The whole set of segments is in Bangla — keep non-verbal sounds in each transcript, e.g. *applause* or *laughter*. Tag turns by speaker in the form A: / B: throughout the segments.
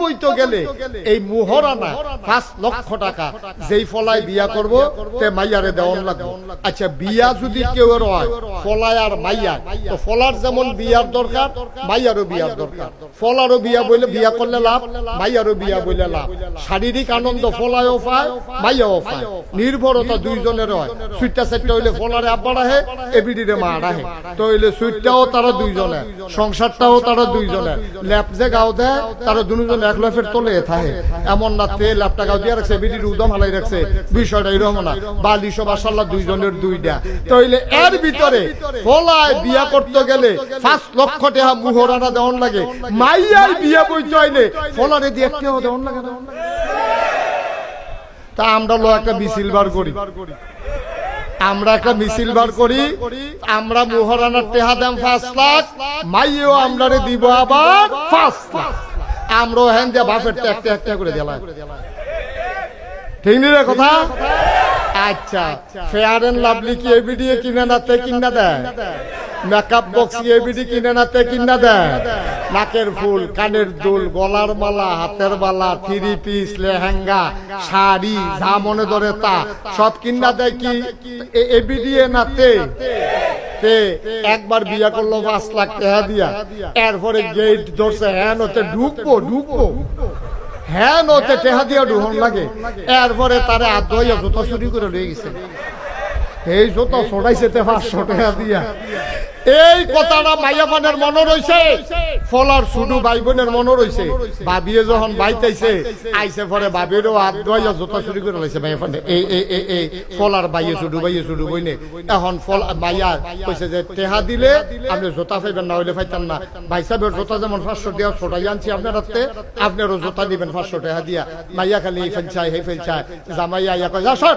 A: বইতে গেলে এই মুহরানা পাঁচ লক্ষ টাকা যেই ফলায় বিয়া করব, তে মাইয়ারে দেওয়ান লাগবে। আচ্ছা বিয়া যদি কেউ হয়, ফলায় আর মাইয়া, তো ফলার যেমন বিয়ার দরকার, মাইয়ারও বিয়ার দরকার। ফলারও বিয়া বলে বিয়া করলে লাভ, মাইয়ারও বিয়া বলে লাভ। শারীরিক আনন্দ ফলায়ও পায়, মাইয়াও পায়। নির্ভরতা দুইজনের হয়। সুইটটা সেটটা হইলে ফলারে আব্বার আহে এবিডিরে মা আহে তো হইলে সুইটটাও তারা দুইজনে সংসারটাও তারা দুইজনে ল্যাপ যে গাও দেয় তারা দুজন এক তোলে থাকে। এমন না তে ল্যাপটা গাও দিয়ে রাখছে উদম হালাই রাখছে। বিষয়টা এরকম না। দুইজনের দুইটা। তো হইলে এর ভিতরে ফলায় বিয়া করতে গেলে পাঁচ লক্ষ টাকা মুহরানা লাগে। মাইয়াই বিয়া বইতে হইলে ফলারে দিয়ে দেওয়ান লাগে তা আমরা লো একটা মিছিল বার করি। আমরা একটা মিছিল বার করি। আমরা মোহরানার টেহা দাম পাঁচ লাখ। মাইও আমরা দিব আবার পাঁচ লাখ। আমরা হ্যান দিয়ে বাপের একটা একটা করে দিলা ঠিক নি রে কথা? আচ্ছা ফেয়ার এন্ড লাভলি কি এবিডি কিনে না তে কিনা দেয়? মেকআপ বক্স এবিডি কিনে না তে কিনা দেয়। নাকের ফুল কানের দুল গলার মালা হাতের মালা থ্রি পিস লেহেঙ্গা শাড়ি যা মনে ধরে তা সব কিনা দেয় কি এবিডি না তে তে একবার বিয়া করল পাঁচ লাখ টাকা দিয়া। এরপরে গেট ধরছে হ্যাঁ ওতে ঢুকবো ঢুকবো। হ্যাঁ নতে টেহা দিয়া ডুহন লাগে। এরপরে তারে ধইয়া জুতা চুরি করে লয়ে গেছে। এই জুতা ছড়াইছে তে পাঁচশো টাকা দিয়া। এই কথাটা মাইয়া পানের মনে রইছে? ফলার শুধু ভাই বোনের মনে রইছে। ভাবিয়ে যখন বাইতাইছে আইসে পরে ভাবিরও হাত ধোয়াইয়া জুতা চুরি করে লাইছে মাইয়া পানে এই এই এই এই ফলার বাইয়ে শুধু বাইয়ে শুধু বইনে। এখন ফল মাইয়া কইছে যে টেহা দিলে আপনি জোতা পাইবেন না হইলে পাইতেন না। ভাই সাহেবের জোতা যেমন পাঁচশো দেওয়া ছোটাই আনছি আপনার হাতে আপনারও জোতা দিবেন পাঁচশো টাকা দিয়া। মাইয়া খালি এই ফেলছায় হে ফেলছায়। জামাইয়া ইয়া কয় যা সর!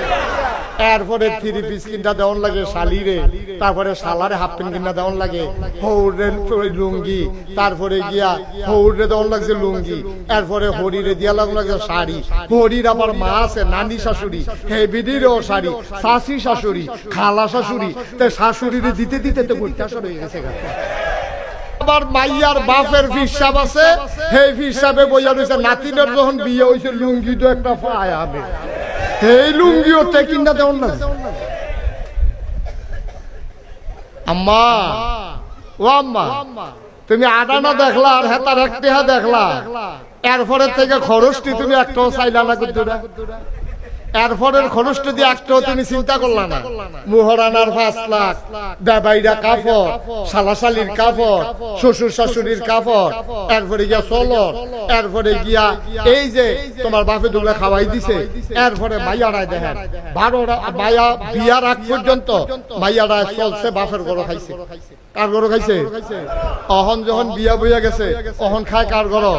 A: এরপরে থ্রি পিস কিনটা দেওয়ান লাগে শালিরে তারপরে শালারে হাফ প্যান্ট কিনা দেওয়ান লাগে। হৌরে লুঙ্গি। তারপরে গিয়া হৌরে দেওয়ান লাগছে লুঙ্গি। এরপরে হরিরে দিয়া লাগুন লাগছে শাড়ি। হরির আবার মা আছে নানি শাশুড়ি। হেবিডিরও শাড়ি শাশি শাশুড়ি খালা শাশুড়ি। তো শাশুড়িরে দিতে দিতে তো বুঝতে আসর হয়ে গেছে গা। আবার মাইয়ার বাপের হিসাব আছে। সেই হিসাবে বইয়া রয়েছে নাতিনের যখন বিয়ে হয়েছে লুঙ্গি তো একটা পায় আমি এই লুঙ্গি ওতে কিনা দেওয়ার না আম্মা। ও আম্মা, তুমি আডানা দেখলা আর হেতার একটিহা দেখলা। এরপরে থেকে খরচটি তুমি একটাও চাইলা না করতে এরপরের খরচটা দিয়ে একটাও তুমি চিন্তা করলা না। মুহরানার পাঁচ লাখ বেবাইরা কাপড় শালাশালির কাপড় শ্বশুর শাশুড়ির কাপড় এরপরে গিয়া চলো এরপরে গিয়া এই যে তোমার বাপে দুলে খাওয়াই দিছে এরপরে মাইয়ারায় দেখেন। বারোটা মাইয়া বিয়ার আগ পর্যন্ত মাইয়ারায় চলছে বাপের গরো খাইছে। কার খাইছে। অহন যখন বিয়া বইয়া গেছে, অহন খায় কার গরো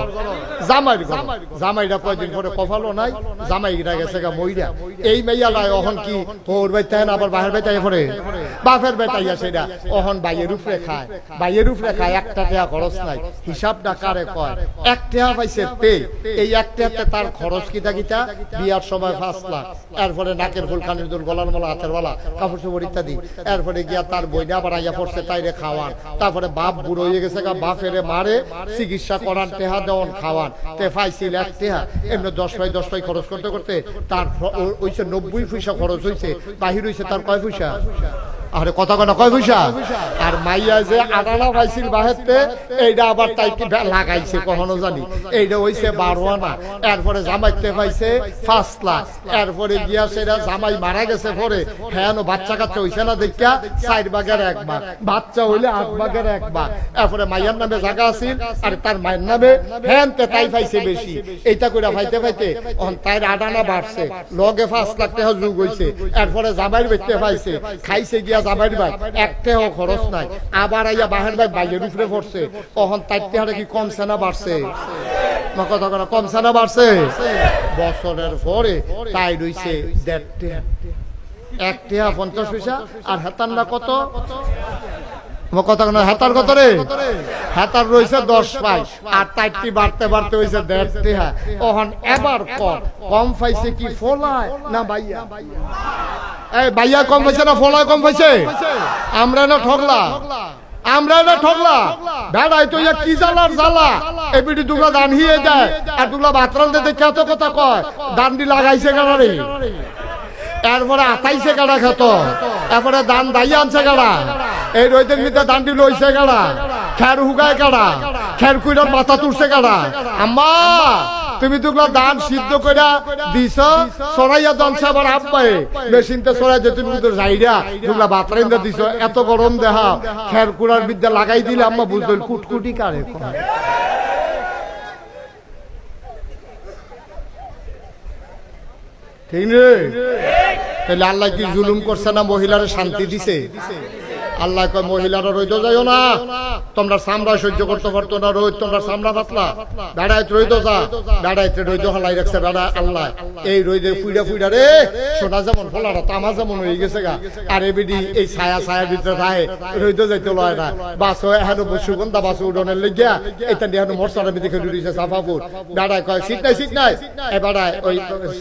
A: জামাইরা কয়দিন পরে কফালো নাই গেছে গা মইরা। এই লাই অহন কি? বাইতে আবার বাহের পরে বাপের বেটাইয়া সেটা অহন বাইয়ের খায়। বাইয়ের উপরে খায়, একটা টাকা খরচ নাই। কয়? এক টাকা পাইছে তে এই এক টাকাতে তার খরচ কিতা কিতা? বিয়ার সময় পাঁচ লাখ। এরপরে নাকের ফুল কানের দুল, গলার মালা, হাতের মালা, কাপড় চোপড় ইত্যাদি। এরপরে গিয়া তার বইনা আবার আইয়া পড়ছে, তাইরে খাওয়ান। তারপরে বাপ বুড়ো হয়ে গেছে গা, বাপেরে মারে, চিকিৎসা করান, টেহা দেওয়ান, খাওয়ান। তে ফাইসিল এক টেহা। এমনি দশ পাই দশ পাই খরচ করতে করতে তার হইছে নব্বই পয়সা খরচ হয়েছে বাহির হয়েছে তার কয় পয়সা? আরে কত কত কয় পয়সা? আর মাইয়া যে আটানা পাইছিল বাহেরতে এইটা আবার তাই কি লাগাইছে, কখনো জানি। এইটা হইছে বারো আনা এরপরে জামাইতে পাইছে পাঁচ লাখ। এরপরে গিয়া সেটা জামাই মারা গেছে পরে। হ্যাঁ বাচ্চা কাচ্চা হইছে না দেখিয়া চার ভাগের এক ভাগ বাচ্চা হইলে আট ভাগের এক ভাগ এরপরে মাইয়ার নামে জায়গা আছিল, আর তার মায়ের নামে হ্যাঁ তাই পাইছে বেশি। এইটা করে পাইতে পাইতে অন তাই আটানা বাড়ছে। লগে পাঁচ লাখ টাকা যুগ হইছে। এরপরে জামাইর বেচতে পাইছে। খাইছে গিয়া জামাইর ভাই বাড়ছে? কথা কথা কমছে না দেড় পঞ্চাশ পয়সা, আর হেতান্না কত? কথা হেতার কত রে? হেতার রয়েছে দশ পাই, আর তাইটি বাড়তে বাড়তে হয়েছে দেড়টি হ্যাঁ ওহন এবার কম কম পাইছে কি ফলায় না ভাইয়া এই ভাইয়া কম পাইছে না ফলায় কম পাইছে? আমরা না ঠকলা আমরা না ঠকলা বেড়াই তো ইয়া কি জ্বালার জ্বালা? এবিটি দুগলা দান হিয়ে যায়। আর দুগলা বাতরাল দিতে কত কথা কয়। দান্ডি লাগাইছে গাড়ারে এরপরে আতাইছে গাড়া খেত? এরপরে দান দাইয়া আনছে গাড়া এই রইদের মধ্যে দান্ডি লইছে গাড়া খের হুগায় গাড়া খের কুইরার মাথা তুলছে গাড়া আম্মা! তুমি দুগলা দান সিদ্ধ কইরা দিছ, সরাইয়া দনছে আবার আব্বাই মেশিনতে সরাই যে তুমি তো যাইরা দুগলা বাতরাইন্দা দিছ, এত গরম দেহা। খের কুড়ার বিদ্যা লাগাই দিলে আম্মা বুঝতো কুটকুটি কারে ঠিক রে তাহলে আল্লাহ কি জুলুম করছে না মহিলার শান্তি দিছে? আল্লাহ কয়, মহিলারা রইতে যাইও না। তোমরা সামরা সহ্য করতে পারতো না রোদ তোমরা সামরা পাতলা। বেড়াইতে রইতো যা, বেড়াইতে রইতো হলাই রাখছে বেড়া আল্লাহ। এই রইদে ফুইডা ফুইডা রে, সোনা যেমন, ফলারা তামা যেমন হয়ে গেছে গা। আর এবিডি এই ছায়া ছায়া ভিতরে থাকে রইতো যাইতে লয় না। বাসো এখন সুগন্ধা বাস উডনের লেগিয়া এটা দিয়ে এখন মরসার ভিতরে রইছে সাফাপুর। বেড়ায় কয়, সিট নাই সিট নাই। এ বেড়ায় ওই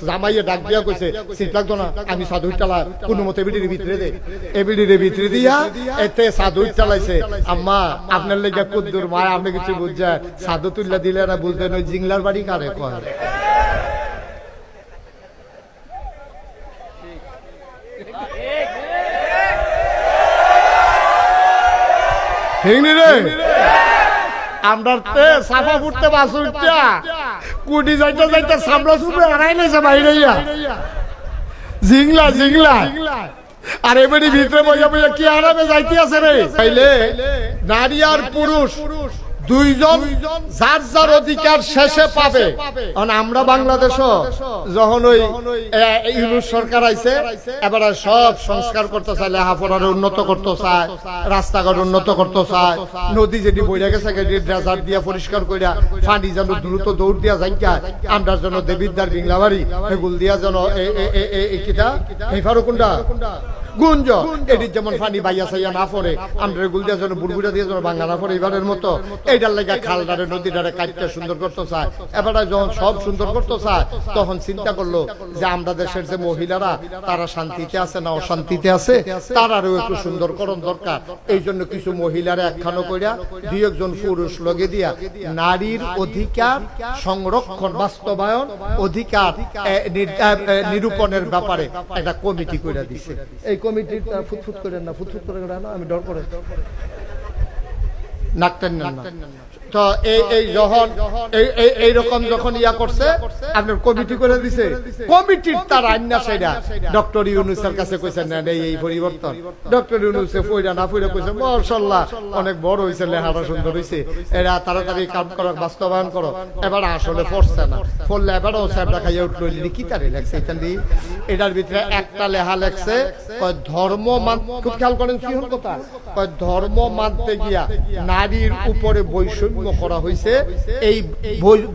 A: জামাইয়ে ডাক দিয়া কইছে, সিট লাগতো না, আমি সাধু টালা কোনো মতে এবিডির ভিতরে দে। এবিডির ভিতরে দিয়া এতে সাধু চালাইছে আম্মা, আপনার লেগে কুদ্দুর মায়, আপনি কিছু বুঝছেন? সাধু তুল্লা দিলে না বুঝতেন ওই জিংলার বাড়ি কারে কয়? আমরা সাফা ফুটতে বাসু ইয়া। জিংলা জিংলা। আর এবারে ভিতরে বইয়া বইয়া কি আরামে যাইতে আছে রে? তাইলে নারী আর পুরুষ। দুইজন যার যার অধিকার শেষে পাবে আমরা বাংলাদেশ যখন ওই ইউনুস সরকার আইছে এবারে সব সংস্কার করতে চায় লেখাপড়ার উন্নত করতে চায় রাস্তাঘাট উন্নত করতে চায় নদী যেটি বইরা গেছে ড্রেজার দিয়া পরিষ্কার কইরা পানি যেন দ্রুত দৌড় দিয়া যাইকা আমরা যেন দেবিদ্দার বিংলাবাড়ি এগুল দিয়া যেন কিটা এই ফারুকুন্ডা গুঞ্জ। যেমন পানি বাইয়া সাইয়া না পড়ে আমরা গুল যেন বুড়বুড়া দিয়ে যেন বাঙ্গা না পড়ে এবারের মতো এইটার লেগে খালদারে নদীটারে কাটতে সুন্দর করতে চায়। এবারে যখন সব সুন্দর করতে চায় তখন চিন্তা করল যে আমরা দেশের যে মহিলারা তারা শান্তিতে আছে না অশান্তিতে আছে? তারারও একটু সুন্দরকরণ দরকার। এই জন্য কিছু মহিলারা একখানো কইরা দুই একজন পুরুষ লগে দিয়া নারীর অধিকার সংরক্ষণ বাস্তবায়ন অধিকার নিরূপণের ব্যাপারে একটা কমিটি কইরা দিছে। এই কমিটির তারা ফুটফুট করেন না ফুটফুট করে না আমি ডর করে নাকতেন না। তো এই এই যখন এই এই- রকম যখন ইয়া করছে আপনার কমিটি করে দিছে। কমিটির তার আইনা সেটা ডক্টর ইউনুসের কাছে কইছেন না এই এই পরিবর্তন। ডক্টর ইউনুসে ফইরা না ফইরা কইছে মাশাআল্লাহ অনেক বড় হইছে সুন্দর হইছে। এরা তাড়াতাড়ি কাম বাস্তবায়ন করো এবার আসলে পড়ছে না। এবারও খাইয়া উঠল কি তারে লেখছে এটার ভিতরে একটা লেহা লেখছে কয় ধর্ম মান খুব খেয়াল করেন কি হল কথা? কয় ধর্ম মানতে গিয়া নারীর উপরে বৈষম্য করা হয়েছে এই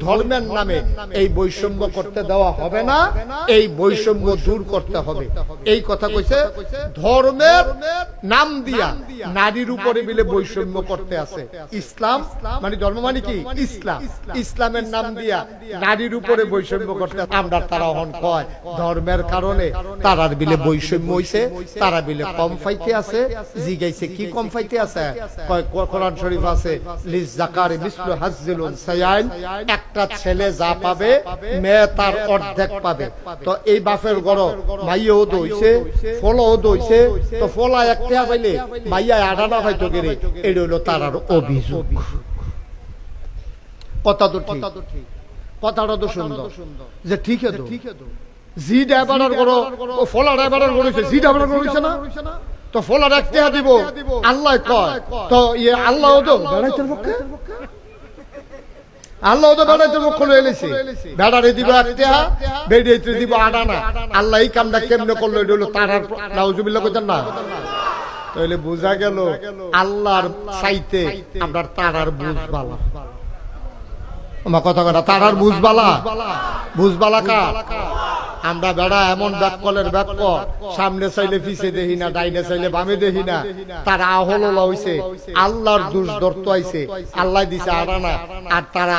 A: ধর্মের নামে এই বৈষম্য করতে দেওয়া হবে না, এই বৈষম্য দূর করতে হবে। এই কথা কইছে, ধর্মের নাম দিয়া নারীর উপরে মিলে বৈষম্য করতে আছে। ইসলাম মানে ধর্ম মানে কি? ইসলাম। ইসলামের নাম দিয়া নারীর উপরে বৈষম্য করতে আমরা তারা হন কয়, ধর্মের কারণে তারার বিলে বৈষম্য হইছে, তারা বিলে কম ফাইতে আছে। জিগাইছে কি কম ফাইতে আছে? কয় কোরআন শরীফ আছে, লিজ জাকার মিসলু হাজ্জিল উনসায়াইন একটা ছেলে যা পাবে মেয়ে তার অর্ধেক পাবে। তো এই বাপের গড় মাইয়াও দইছে ফলও দইছে তো ফলা একটা পাইলে মাইয়া আডানা হয়তো গেরে এটা হলো তার আর অভিযোগ। কথা তো ঠিক। কথাটা তো সুন্দর। যে ঠিক আছে জি ড্রাইভারের ও ফলা ড্রাইভারের করেছে জি ড্রাইভারের করেছে না? তো ফলা রাখতে দিব। আল্লাহ কয় তো ইয়ে আল্লাহ তো পক্ষে? আল্লাহ তো পক্ষ এলেছে বেড়ারে দিব একটা বেড়াইতে দিব আডানা আল্লাহ এই কামটা কেমনে করল এটা হলো তার নাউজুবিল্লাহ কইতেন না? তাহলে বোঝা গেল আল্লাহর চাইতে আমরা তারার বুঝ বালা আমার কথা কথা তারার বুঝবালা? বুঝবালা। কা আমরা বেড়া এমন ব্যাককলের ব্যাক সামনে চাইলে পিছে দেখি না, ডাইনে চাইলে বামে দেখি না। তারা আহল হইছে। আল্লাহর দুষ ধরতে আইছে। আল্লাহ দিছে আটানা। আর তারা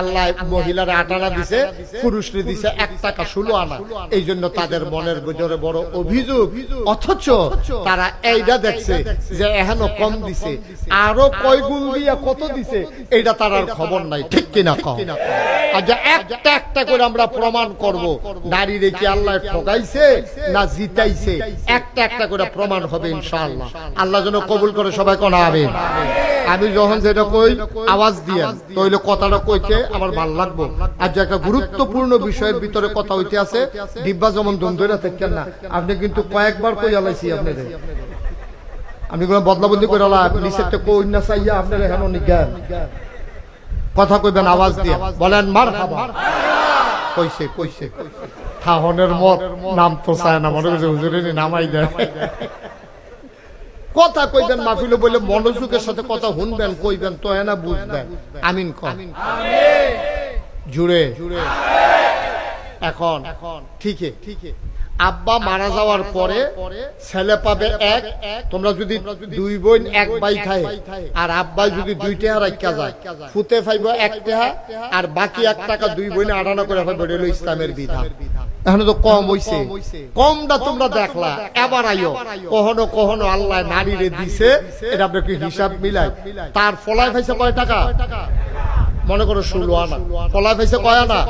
A: আল্লাহ মহিলারা আটানা দিছে, পুরুষরে দিছে এক টাকা ষোলো আনা। এই জন্য তাদের মনের ভিতরে বড় অভিযোগ। অথচ তারা এইটা দেখছে যে এখনও কম দিছে। আরও কয় গুণ দিয়া কত দিছে? এইটা তার আর খবর নাই। ঠিক কিনা কম আর যে একটা একটা করে আমরা প্রমাণ করব। নারী রেখে আল্লাহ ঠকাইছে না জিতাইছে? একটা একটা করে প্রমাণ হবে ইনশাআল্লাহ। আল্লাহ যেন কবুল করে সবাই কোনা হবে আমি যখন যেটা কই, আওয়াজ দিয়ে তইলে কথাটা কইতে আমার ভালো লাগবো। আর যে একটা গুরুত্বপূর্ণ বিষয়ের ভিতরে কথা হইতে আছে, ডিব্বা যেমন দ্বন্দ্বরা থাকেন না, আপনি কিন্তু কয়েকবার কই আলাইছি আপনাদের আমি কোনো বদলাবন্দি করে আলাম নিচেরটা কই না চাইয়া আপনার এখানে নিজ্ঞান। কথা কইবেন, আওয়াজ দিয়ে। বলেন মার হাবা কইছে কইছে। থাহনের মত নাম তো চায় না মনে করছে হুজুরে নামাই দেয়। কথা কইবেন মাহফিল বলে মনোযোগের সাথে কথা শুনবেন কইবেন তো না বুঝবেন। আমিন কন। জুড়ে। এখন ঠিকই। ঠিকই আব্বা মারা যাওয়ার পরে ছেলে পাবে এক তোমরা যদি দুই বোন এক বাই খায় আর আব্বাই যদি দুই টেহা রাখা যায় ফুতে ফাইব এক টেহা আর বাকি এক টাকা দুই বোনে আড়ানো করে ফাইব ইসলামের বিধান। এখন তো কম হইছে। কমটা তোমরা দেখলা। এবার আইও কখনো কখনো আল্লাহ নারীরে দিছে এটা আপনাকে হিসাব মিলাই তার ফলায় ফাইছে কয় টাকা? মনে করো ষোলো আনা। ফলা পাইছে কয় আনা?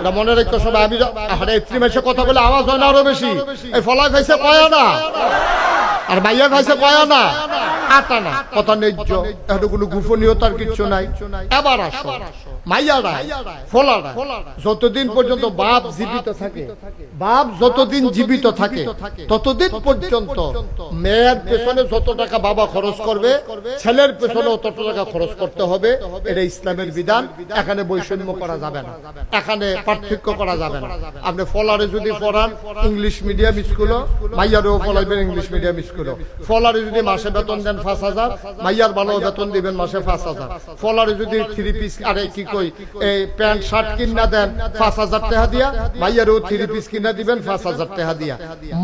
A: এটা মনে রেখো সবাই আমি আরে এত্রি মাসে কথা বলে আওয়াজ হয় না আরও বেশি। এই ফলা পাইছে কয় আনা? আর মাইয়া খাইছে কয় আনা? আট আনা। কথা ন্যায্য এটা কোনো গোপনীয়তার কিছু নাই। এবার আসো। মাইয়ারা ফলারা যতদিন পর্যন্ত বাপ জীবিত থাকে বাপ যতদিন জীবিত থাকে ততদিন পর্যন্ত মেয়ের পেছনে যত টাকা বাবা খরচ করবে ছেলের পেছনে তত টাকা খরচ করতে হবে। এটা ইসলামের বিধান, এখানে বৈষম্য করা যাবে না। এখানে পার্থক্য করা যাবে না। আপনি ফলারে যদি পড়ান ইংলিশ মিডিয়াম স্কুলও মাইয়ারেও পড়াইবেন ইংলিশ মিডিয়াম স্কুলও ফলারে যদি মাসে বেতন দেন পাঁচ হাজার, মাইয়ার ভালো বেতন দিবেন মাসে পাঁচ হাজার। ফলারে যদি থ্রি পিস আরে কি কই, এই প্যান্ট, শার্ট কিনা দেন পাঁচ হাজার টাকা দিয়া, মাইয়ারেও থ্রি পিস কিনা দিবেন পাঁচ হাজার টাকা দিয়া।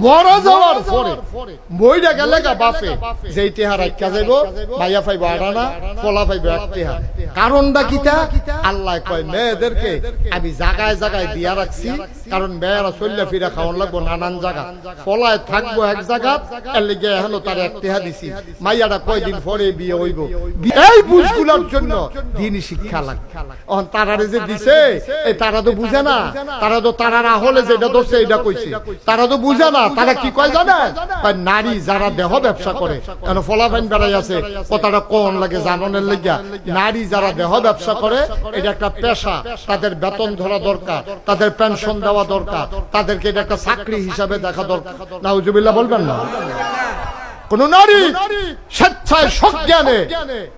A: মরা যাওয়ার পরে, মইরা গেলে গা বাপে, যেই টেহা রাখা যাইব, মাইয়া পাইব আড়ানা ফলা পাইব এক টেহা। কারণটা আল্লাহ কয় মেয়েদেরকে আমি জায়গায় জায়গায় দিয়া রাখছি। কারণ মেয়েরা চল্লা ফিরা খাওয়ান লাগবো নানান জায়গা। ফলায় থাকব এক জায়গা, এর লিগে এখনও তার এক টেহা দিছি। মাইয়াটা কয়দিন পরে বিয়ে হইব। এই বুঝগুলোর জন্য দিনই শিক্ষা তারারে যে দিছে, এই তারা তো বুঝে না। তারা তো যেটা ধরছে এটা কইছে। তারা তো বুঝে না, তারা কি কয় জানে? নারী যারা দেহ ব্যবসা করে কেন ফলাফাইন বেড়াই আছে। কথাটা কোন লাগে জাননের লাগিয়া। নারী যারা দেহ ব্যবসা করে, এটা একটা পেশা। তাদের বেতন ধরা দরকার। তাদের পেনশন দেওয়া দরকার। তাদেরকে এটা একটা চাকরি হিসাবে দেখা দরকার। নাউজুবিল্লাহ বলবেন না? কোন নারী স্বেচ্ছায় সজ্ঞানে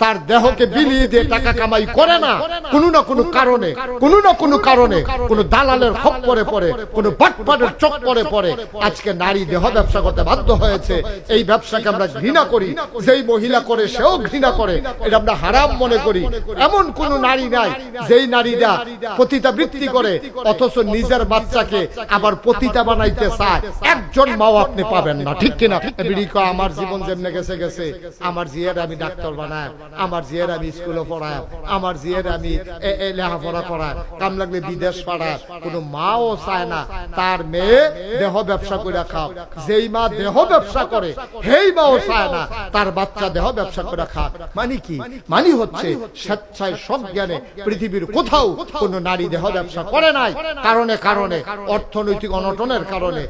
A: তার দেহকে বিলিয়ে দিয়ে টাকা কামাই করে না, কোনো না কোনো কারণে, কোনো না কোনো কারণে, কোনো দালালের খপ করে পড়ে, কোনো বাটপাটের চোখ করে পড়ে। আজকে নারী দেহ ব্যবসা করতে বাধ্য হয়েছে। এই ব্যবসাকে আমরা ঘৃণা করি। যেই মহিলা করে, সেও ঘৃণা করে। এটা আমরা হারাম মনে করি। এমন কোন নারী নাই, যেই নারীরা পতিতা বৃত্তি করে, অথচ নিজের বাচ্চাকে আবার পতিতা বানাইতে চায়। একজন মাও আপনি পাবেন না। ঠিক কিনা? আমার জীবন যেমনে গেছে গেছে। আমার জিয়ের আমি ডাক্তার বানায়, আমার জিয়ের আমি স্কুলে পড়ায়, আমার জিয়ের আমি লেখাপড়া করায়। কাম লাগলে বিদেশ পাড়ায় কোনো মাও চায় না। তার মেয়ে দেহ ব্যবসা করে খাও। যেই মা দেহ ব্যবসা করে সেই মাও চায় না। তার বাচ্চা দেহ ব্যবসা করে খাক মানে কি? মানে হচ্ছে স্বেচ্ছায় সজ্ঞানে পৃথিবীর কোথাও কোনো নারী দেহ ব্যবসা করে নাই। কারণে কারণে, অর্থনৈতিক অনটনের কারণে,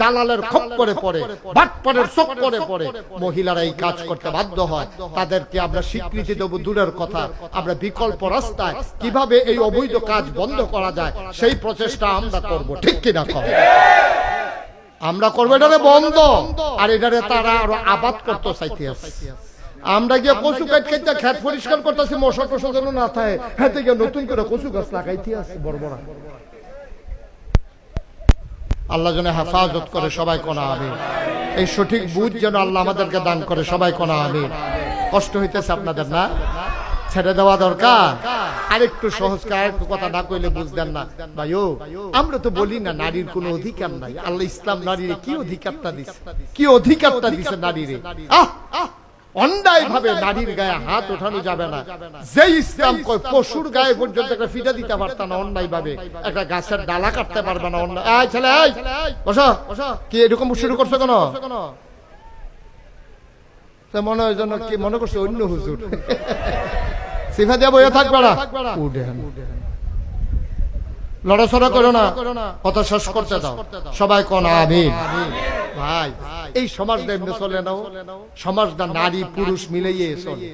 A: দালালের খপ করে পড়ে বাটপাড়ের চোখ করে পড়ে। মহিলারা এই কাজ করতে বাধ্য হয়। তাদেরকে আমরা স্বীকৃতি দেব দূরের কথা। আমরা বিকল্প রাস্তায় কীভাবে এই অবৈধ কাজ বন্ধ করা যায় সেই প্রচেষ্টা আমরা করব। ঠিক কিনা কর আমরা করব এটারে বন্ধ। আর এটারে তারা আরও আবাদ করতে চাইতে আছে আমরা গিয়ে কচু কাট কাটতে খেত পরিষ্কার করতেছি মশা টসা যেন না থাকে। হাতে গিয়ে নতুন করে কচু গাছ লাগাইতে আছে বড় বড়। আল্লাহ যেন হেফাজত করে সবাই কোনা আমি এই সঠিক বুঝ যেন আল্লাহ আমাদেরকে দান করে সবাই কোনা আমি কষ্ট হইতেছে আপনাদের না? ছেড়ে দেওয়া দরকার? আরেকটু সহজ আরেকটু কথা না কইলে বুঝবেন না। ভাইও, আমরা তো বলি না নারীর কোনো অধিকার নাই। আল্লাহ ইসলাম নারীর কি অধিকারটা দিছে? কি অধিকারটা দিছে নারীরে? আহ আহ। অন্যায় ভাবে নারীর গায়ে হাত ওঠানো যাবে না। যে ইসলাম কয় পশুর গায়ে পর্যন্ত একটা ফিটা দিতে পারত না অন্যায় ভাবে একটা গাছের ডালা কাটতে পারবে না অন্যায়। এই ছেলে এই! বসো কি এরকম শুরু করছ কেন? মনে হয় যেন কি মনে করছে অন্য হুজুর। *laughs* সিফা দিয়া বইয়া থাকবে না উঠেন। লড়াচড়া করো না। কথা শেষ করতে দাও। সবাই কোন আমিন। ভাই এই সমাজটা এমনি চলে নাও। সমাজটা নারী পুরুষ মিলেই চলে।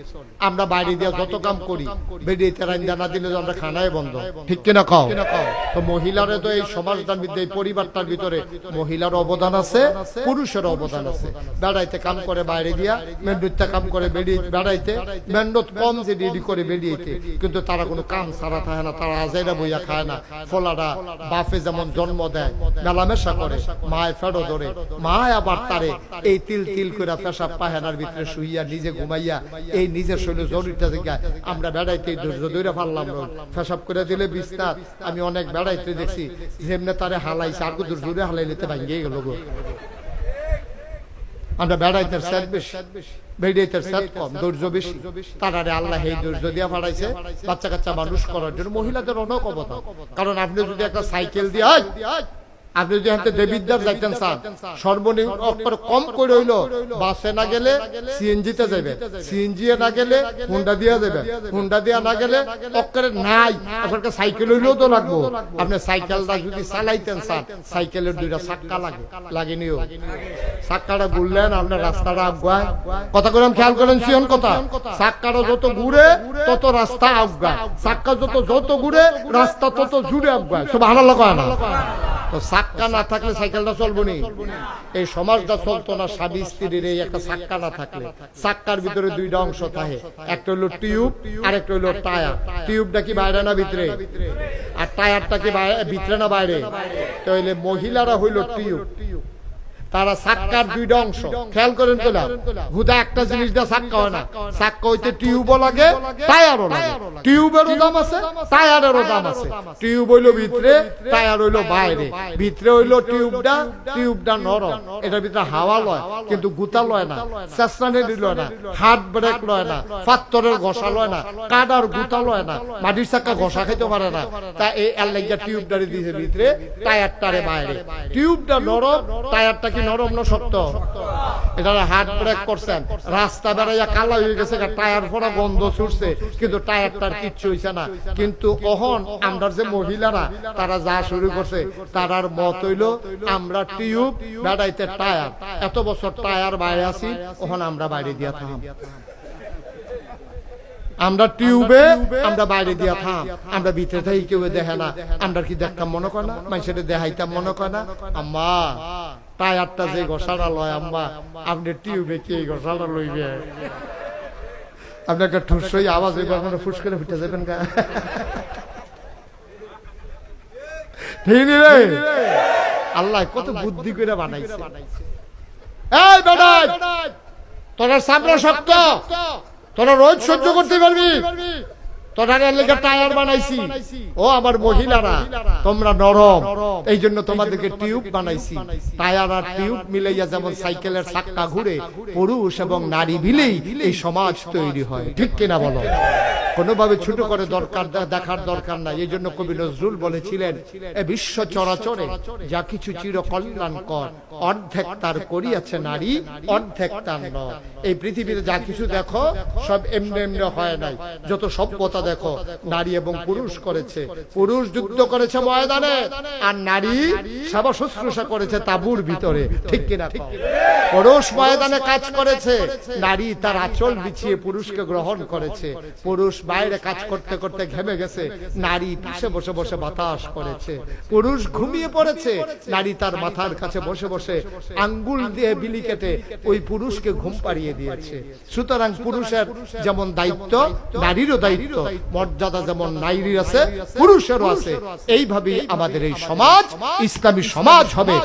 A: আমরা বাইরে দিয়ে যত কাম করি বেরিয়ে তেরাইন্দা না দিলে আমরা খানায় বন্ধ। ঠিক কিনা তো মহিলারে তো এই সমাজটার এই পরিবারটার ভিতরে মহিলার অবদান আছে পুরুষের অবদান আছে। বেড়াইতে কাম করে বাইরে কাম করে বেরিয়ে বেড়াইতে। মেন্ডত কম যে রেডি করে বেরিয়েতে কিন্তু তারা কোনো কাম সারা থাকে না তারা আজাইরা বইয়া খায় না। ফলাটা বাপে যেমন জন্ম দেয় মেলামেশা করে মায় ফেরো ধরে মা আবার তারে এই তিল তিল করে পেশাব ভিতরে শুইয়া নিজে ঘুমাইয়া এই নিজের শরীরে জরুরিটা আমরা বেড়াইতে ধৈর্য ধরে পারলাম না পেশাব করে দিলে বিস্তার আমি অনেক বেড়াইতে দেখছি যেমনে তারে হালাইছে আর কুদুর জোরে হালাই নিতে ভাঙ্গিয়ে গেল গো। আমরা বেড়াইতে স্যাদ বেশি বেড়াইতে স্যাদ কম ধৈর্য বেশি। তারারে আল্লাহ এই ধৈর্য দিয়া পাঠাইছে বাচ্চা কাচ্চা মানুষ করার জন্য মহিলাদের অনেক অবদান কারণ আপনি যদি একটা সাইকেল দিয়ে আপনি যদি হাতে দেবিদ্যার যাইতেন স্যার সর্বনিম্ন অক্ষর কম করে হইল বাসে না গেলে সিএনজি তে যাবে সিএনজি এ না গেলে হুন্ডা দিয়া যাবে হুন্ডা দিয়া না গেলে অক্ষরে নাই। আপনাকে সাইকেল হইলেও তো লাগবো। আপনি সাইকেলটা যদি চালাইতেন স্যার সাইকেলের দুইটা চাক্কা লাগে লাগেনিও চাক্কাটা ঘুরলেন আপনার রাস্তাটা আগুয়ায়। কথা করেন? খেয়াল করেন সিয়ন কথা। চাক্কাটা যত ঘুরে তত রাস্তা আগুয়ায়। চাক্কা যত যত ঘুরে রাস্তা তত জুড়ে আগুয়ায় সব হারা লাগায় না তো সাক্কা না থাকলে সাইকেলটা চলবো নি এই সমাজটা চলতো না স্বামী স্ত্রীর এই একটা সাক্কা না থাকলে। সাক্কার ভিতরে দুইটা অংশ থাকে। একটা হলো টিউব আর একটা হলো টায়ার। টিউবটা কি বাইরে না ভিতরে? আর টায়ারটা কি ভিতরে না বাইরে? তাহলে মহিলারা হইল টিউব। তারা সাক্কার দুইটা অংশ। খেয়াল করেন তোলা হুদা একটা জিনিস দিয়ে সাক্কা হয় না। সাক্কা হইতে টিউবও লাগে টায়ারও লাগে। টিউবেরও দাম আছে টায়ারেরও দাম আছে। টিউব হইল ভিতরে টায়ার হইল বাইরে। ভিতরে হইল টিউবটা টিউবটা নরম। এটার ভিতরে হাওয়া লয় কিন্তু গুতা লয় না। চেষ্টানেরি লয় না। হাত ব্রেক লয় না। পাত্তরের ঘষা লয় না। কাদার গুতা লয় না। মাটির চাক্কা ঘষা খেতে পারে না। তা এই এলাকা টিউবটারে দিয়েছে ভিতরে টায়ারটারে বাইরে টিউবটা নরম টায়ারটা কি নরম না শক্ত? এটা ব্রেক করছেন। রাস্তা বেড়াইয়া কালা হয়ে গেছে টায়ার ফোড়া গন্ধ ছুটছে, কিন্তু টায়ারটার কিচ্ছু হইছে না। কিন্তু অহন, আমরা যে মহিলারা, তারা যা শুরু করছে, তারার মত হইল, আমরা টিউব বেড়াইতে টায়ার। এত বছর টায়ার বাইরে আছি ওহন আমরা বাইরে দিয়া থাম। আমরা টিউবে আমরা বাইরে দিয়া থাম। আমরা ভিতরে থাকি কেউ দেখে না। আমরা কি দেখতাম মনে করে না? মানুষের দেখাইতাম মনে করে না? আম্মা টায়ারটা যে ঘষাটা লয় আম্মা আপনি টিউবে কে ঘষাটা লইবে? আপনাকে ঠুসই আওয়াজ হইবে আপনারা ফুস করে ফুটে যাবেন গা। ঠিক রে? আল্লাহ কত বুদ্ধি করে বানাইছে। এই বেটা তোরা সামনে শক্ত! তোরা রোজ সহ্য করতে পারবি। টায়ার বানাইছি। ও মহিলারা, তোমরা নরম। এই জন্য তোমাদেরকে টিউব বানাইছি। টায়ার আর টিউব যেমন সাইকেলের ঘুরে পুরুষ এবং নারী মিলেই এই সমাজ তৈরি হয়। ঠিক কিনা বলো? কোনোভাবে ছোট করে দরকার দেখার দরকার নাই। এই জন্য কবি নজরুল বলেছিলেন, এ বিশ্ব চরাচরে যা কিছু চির কল্যাণকর অর্ধেক তার করিয়াছে নারী, অর্ধেক তার নয় এই পৃথিবীতে যা কিছু দেখো, সব এমনি এমনি হয় নাই। যত সভ্যতা দেখো, নারী এবং পুরুষ করেছে। পুরুষ যুদ্ধ করেছে ময়দানে, আর নারী সেবা শুশ্রূষা করেছে তাবুর ভিতরে। ঠিক কিনা? পুরুষ ময়দানে কাজ করেছে, নারী তার আচল বিছিয়ে পুরুষকে গ্রহণ করেছে। পুরুষ বাইরে কাজ করতে করতে ঘেমে গেছে। নারী পিছে বসে বসে বাতাস করেছে। পুরুষ ঘুমিয়ে পড়েছে। নারী তার মাথার কাছে বসে বসে আঙ্গুল দিয়ে বিলি কেটে ওই পুরুষকে ঘুম পাড়িয়ে দিয়েছে। সুতরাং পুরুষের যেমন দায়িত্ব, নারীরও দায়িত্ব। মর্যাদা যেমন নারীর আছে, পুরুষেরও আছে। এইভাবেই আমাদের এই সমাজ, ইসলামী সমাজ হবে।